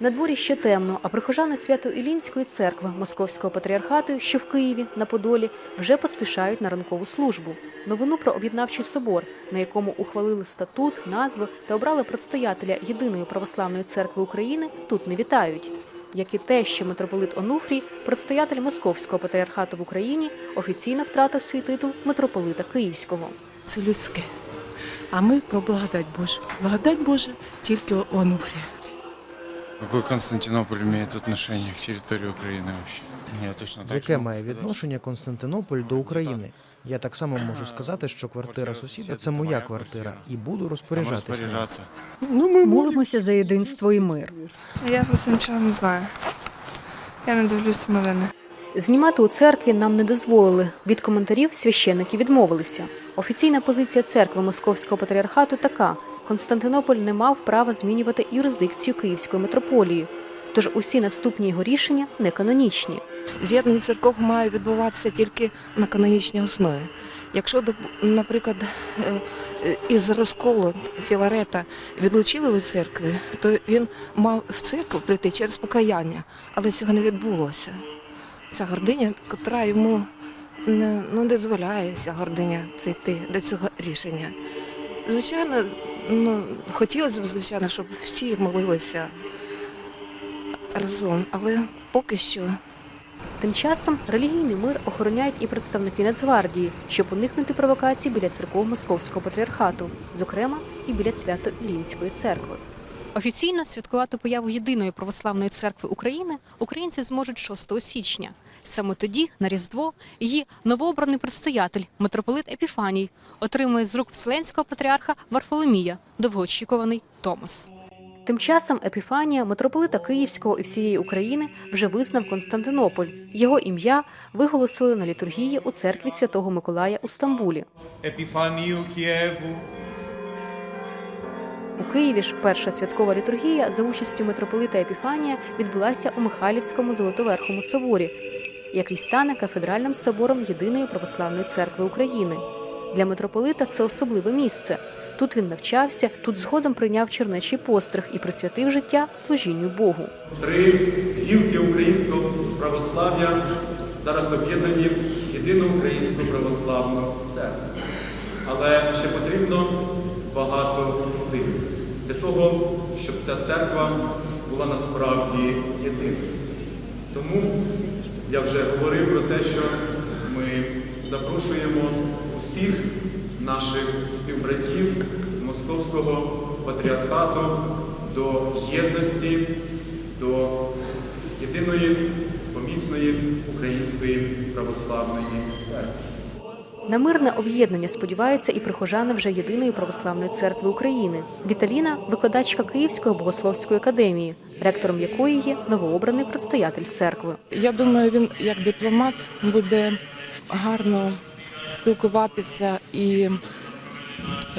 На дворі ще темно, а прихожани Свято-Ілінської церкви Московського патріархату, що в Києві на Подолі, вже поспішають на ранкову службу. Новину про об'єднавчий собор, на якому ухвалили статут, назви та обрали предстоятеля Єдиної православної церкви України, тут не вітають. Як і те, що митрополит Онуфрій, предстоятель Московського патріархату в Україні, офіційно втратив свій титул митрополита Київського. Це людське. А ми про благодать Божу. Благодать Божа тільки онуфрія. Какой Константинополь имеет отношение к территории Украины вообще? Я точно так Яке має відношення Константинополь до України? Я так само можу сказати, що квартира сусіда це моя квартира, і буду розпоряджатися. розпоряджатися. Ну, ми Молимося за єдинство і мир. Я просто нічого не знаю. Я не дивлюся новини. Знімати у церкві нам не дозволили. Від коментарів священники відмовилися. Офіційна позиція церкви Московського патріархату така: Константинополь не мав права змінювати юрисдикцію Київської митрополії. Тож усі наступні його рішення не канонічні. З'єднання церков має відбуватися тільки на канонічній основі. Якщо, наприклад, е, е, із розколу Філарета відлучили від церкви, то він мав в церкву прийти через покаяння, але цього не відбулося. Ця гординя, котра йому не, ну, дозволяє ця гординя прийти до цього рішення. Звичайно, ну, хотілося б, звичайно, щоб всі молилися разом, але поки що Тим часом релігійний мир охороняють і представники Нацгвардії, щоб уникнути провокацій біля церков Московського патріархату, зокрема і біля Свято-Ілінської церкви. Офіційно святкувати появу єдиної православної церкви України українці зможуть 6 січня. Саме тоді, на Різдво, її новообраний предстоятель, митрополит Епіфаній, отримує з рук Вселенського патріарха Варфоломія довгоочікуваний Томос. Тим часом Епіфанія, митрополита Київського і всієї України, вже визнав Константинополь. Його ім'я виголосили на літургії у церкві Святого Миколая у Стамбулі. Епіфанію Києву. У Києві ж перша святкова літургія за участю митрополита Епіфанія відбулася у Михайлівському Золотоверхому соборі, який стане кафедральним собором Єдиної православної церкви України. Для митрополита це особливе місце. Тут він навчався, тут згодом прийняв чернечий постриг і присвятив життя служінню Богу. Три гілки українського православ'я зараз об'єднані в єдину українську православну церкву. Але ще потрібно багато дивитися для того, щоб ця церква була насправді єдиною. Тому я вже говорив про те, що ми запрошуємо усіх наших співбратів з Московського патріархату до єдності, до єдиної помісної української православної церкви. На мирне об'єднання сподіваються і прихожани вже єдиної православної церкви України. Віталіна викладачка Київської богословської академії, ректором якої є новообраний предстоятель церкви. Я думаю, він як дипломат буде гарно спілкуватися і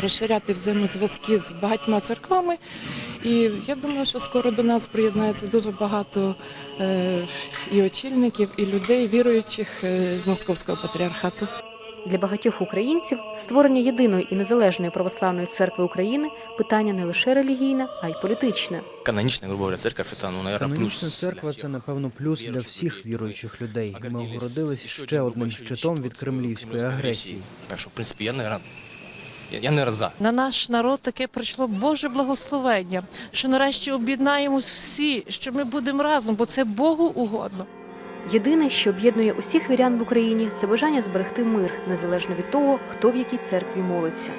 розширяти взаємозв'язки з багатьма церквами. І я думаю, що скоро до нас приєднається дуже багато е, і очільників, і людей, віруючих е, з московського патріархату. Для багатьох українців створення єдиної і незалежної православної церкви України питання не лише релігійне, а й політичне. Каноничная, грубо говоря, церковь, это, ну, наверное, Канонічна церква це напевно плюс для всіх віруючих людей. Ми огородились ще одним щитом від кремлівської агресії. Так что, в принципе, я, наверное, я, я, наверное, за. На наш народ таке прийшло Боже благословення, що нарешті об'єднаємось всі, що ми будемо разом, бо це Богу угодно. Єдине, що об'єднує усіх вірян в Україні, це бажання зберегти мир, незалежно від того, хто в якій церкві молиться.